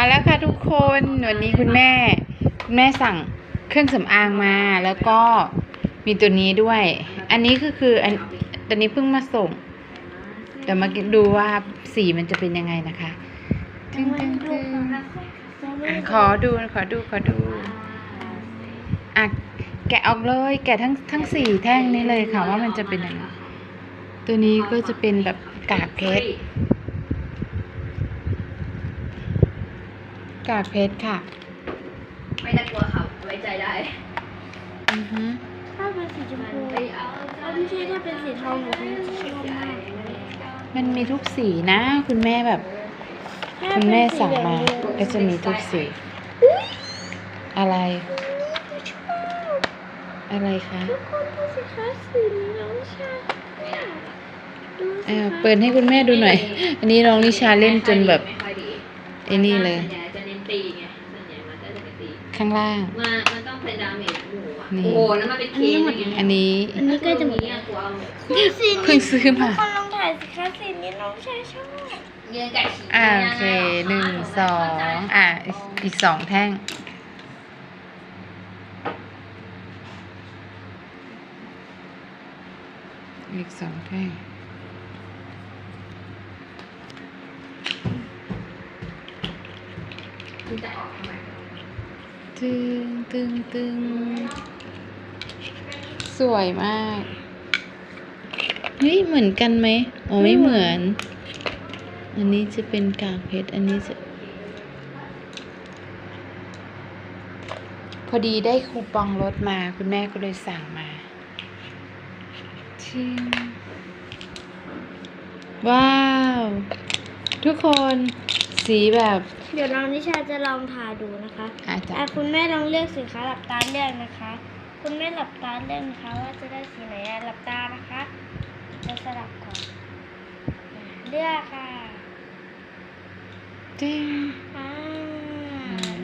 มาแล้วค่ะทุกคนวันนี้คุณแม่คุณแม่สั่งเครื่องสำอางมาแล้วก็มีตัวนี้ด้วย อันนี้ก็คืออันตัวนี้เพิ่งมาส่งเดี๋ยวมาดูว่าสีมันจะเป็นยังไงนะคะตึ้งตึ้งตึ้งขอดูขอดูขอดูอะแกะออกเลย แกะทั้งทั้งสี่แท่งนี้เลยค่ะว่ามันจะเป็นยังไงตัวนี้ก็จะเป็นแบบกากเพชร กากเพชรค่ะ ไม่น่ากลัวค่ะไว้ใจได้อือฮึถ้าเป็นสีชมพูไม่เอาถ้าไม่ใช่ถ้าเป็นสีทองหนูคงจะชอบมากมันมีทุกสีนะ คุณแม่แบบ คุณแม่สั่งมาก็จะมีทุกสี อะไร อะไรคะทุกคนดูสิคะสีนี้น้องชาดูสิเออคะเปิดให้คุณแม่ดูหน่อย อันนี้น้องนิชาเล่นจนแบบไม่ค่อยดีไอ้นี่เลย ตีไงส่วนใหญ่มันจะจะเป็นตีข้างล่าง มามันต้องเป็นดาเมจหมูอะนี่ โอ้โหแล้วมันเป็นเคสอย่างเงี้ยอันนี้อันนี้ก็จะหมดเนี่ยกลัวเอาหมดสีเพิ่งซื้อมาทุกคนลองถ่ายสิคะสีนี้น้องชายชอบเงินไก่ฉีกอ่าโอเคหนึ่งสองอะอีกอีกสองแท่ง อีกสองแท่ง คุณจะออกทำไม ตึงตึงตึงสวยมากเฮ้ยเหมือนกันไหมอ๋อไม่เหมือน อันนี้จะเป็นกากเพชร อันนี้จะ พอดีได้คูปองลดมา คุณแม่ก็เลยสั่งมาชิงว้าว ทุกคน สีแบบ เดี๋ยวน้องนิชาจะลองทาดูนะคะอาจจะอะคุณแม่ลองเลือกสิคะหลับตาเลือกนะคะ คุณแม่หลับตาเลือกนะคะ ว่าจะได้สีไหนอะหลับตานะคะจะสลับก่อนอะเลือกค่ะจิ้งอ่า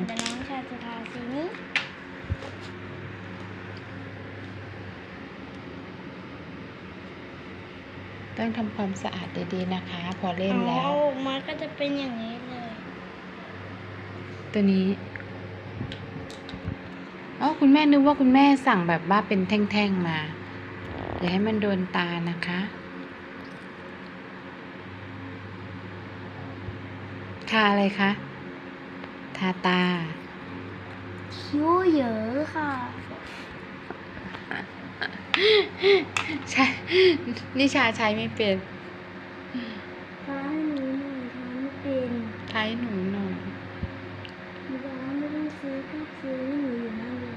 เดี๋ยวน้องนิชาจะทาสีนี้ต้องทำความสะอาดดีๆนะคะ พอเล่นแล้วเอาออกมาก็จะเป็นอย่างนี้เลย ตัวนี้อ๋อคุณแม่นึกว่าคุณแม่สั่งแบบว่าเป็นแท่งๆมาอย่าให้มันโดนตานะคะ ทาอะไรคะ ทาตา คิ้วเยอะค่ะ ใช่ นิชาใช้ไม่เป็นทาให้หนูหน่อยทาไม่เป็นใช้หนูหน่อย หนูบอกว่าไม่ต้องซื้อก็ซื้อให้หนูอยู่นั่นเลย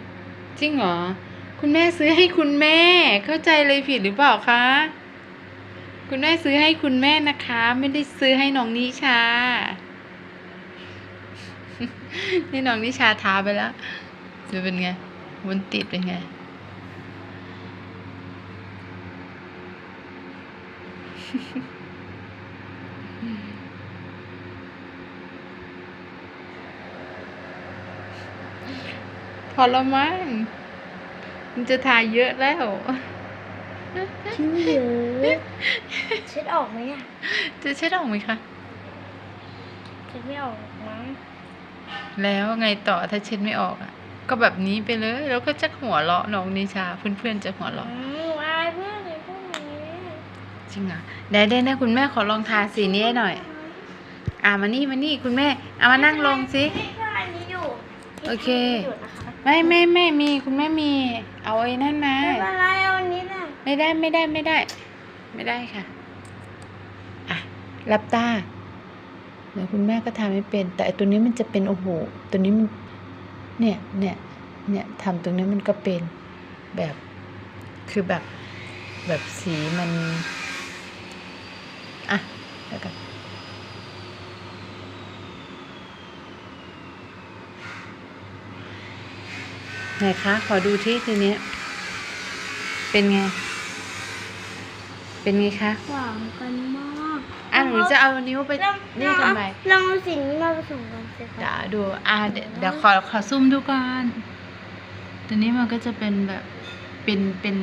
จริงเหรอ คุณแม่ซื้อให้คุณแม่ เข้าใจเลยผิดหรือเปล่าคะ คุณแม่ซื้อให้คุณแม่นะคะ ไม่ได้ซื้อให้น้องนิชา นี่น้องนิชาทาไปแล้ว จะเป็นไงบนติดเป็นไง พอแล้วมั้งมันจะทาเยอะแล้วคิ้วเยอะเช็ดออกไหมอะ จะเช็ดออกไหมคะเช็ดไม่ออกหรอกมั้งแล้วไงต่อถ้าเช็ดไม่ออกอะ ก็แบบนี้ไปเลย แล้วก็จะหัวเราะน้องนิชาเพื่อนๆจะหัวอืเราะมอายเพื่อนเลยพวกนี้จริงเหรอได้ได้นะคุณแม่ขอลองทาสีนี้ให้หน่อย อ่ามานี่มานี่คุณแม่เอามานั่งลงสิไม่ใช่อันนี้อยู่โอเคหยุดนะคะ ไม่ไม่ไม่มีคุณแม่มี เอาไอ้นั่นมาไม่เป็นไรเอาอันนี้แหละไม่ได้ไม่ได้ไม่ได้ ไม่ได้ค่ะ อะรับตาเดี๋ยวคุณแม่ก็ทำไม่เป็น แต่ไอ้ตัวนี้มันจะเป็นโอ้โหตัวนี้มันเนี่ยเนี่ยเนี่ยทำตรงนี้มันก็เป็นแบบคือแบบแบบสีมัน อะเดี๋ยวกัน ไหนคะ ขอดูที่ทีเนี้ย เป็นไง เป็นไงคะ หวานกันมากอะหนูจะเอานิ้วไปลองนี่ทำไมลองเอาสิ่งนี้มาผสมกันสิเดี๋ยคะวดูอะเดี๋ยวเดี๋ยวขอขอซูมดูก่อนตัวนี้มันก็จะเป็นแบบเป็นเป็น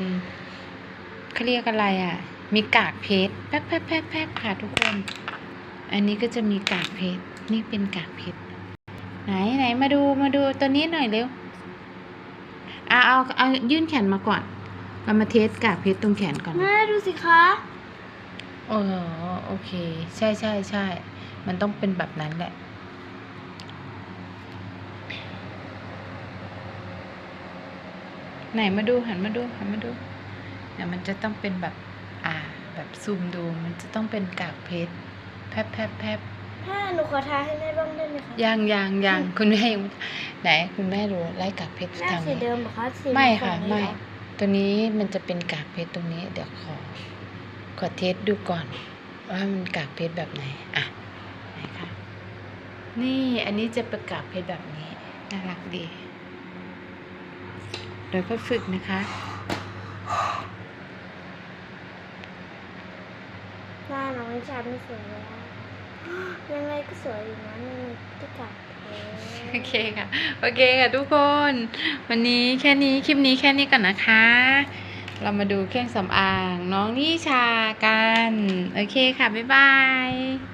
เขาเรียกอะไรอะ มีกากเพชรแป๊บแป๊บแป๊บแป๊บค่ะทุกคน อันนี้ก็จะมีกากเพชรนี่เป็นกากเพชรไหนไหนมาดูมาดูตัวนี้หน่อยเร็ว เอาเอาเอายื่นแขนมาก่อน เรามาเทสกากเพชรตรงแขนก่อนแม่ดูสิคะโอ้โอเค ใช่ใช่ใช่มันต้องเป็นแบบนั้นแหละ ไหนมาดูหันมาดูหันมาดูเดี๋ยวมันจะต้องเป็นแบบ อ่า แบบซูมดู มันจะต้องเป็นกากเพชรแพบแพบแพบ ถ้าหนูขอทาให้แม่บ้างได้ไหมคะยังยังยังคุณแม่ยังไหน คุณแม่ดูไล่กากเพชรแม่ทางสีนี้เดิมเหรอคะสีไม่ค่ะเหอนไม่เหรอตัวนี้มันจะเป็นกากเพชรตรงนี้ เดี๋ยวขอ ขอเทสดูก่อน ว่ามันกากเพชรแบบไหนอะไหนคะนี่อันนี้จะเป็นกากเพชรแบบนี้น่ารักดีเดี๋ยวก็ฝึกนะคะหน้าน้องนิชาไม่สวยแล้ว ยังไงก็สวยอยู่นะในที่กัดโอเคค่ะ โอเคค่ะทุกคน วันนี้แค่นี้คลิปนี้แค่นี้ก่อนนะคะ เรามาดูเครื่องสำอางน้องนิชากัน โอเคค่ะ บ๊ายบาย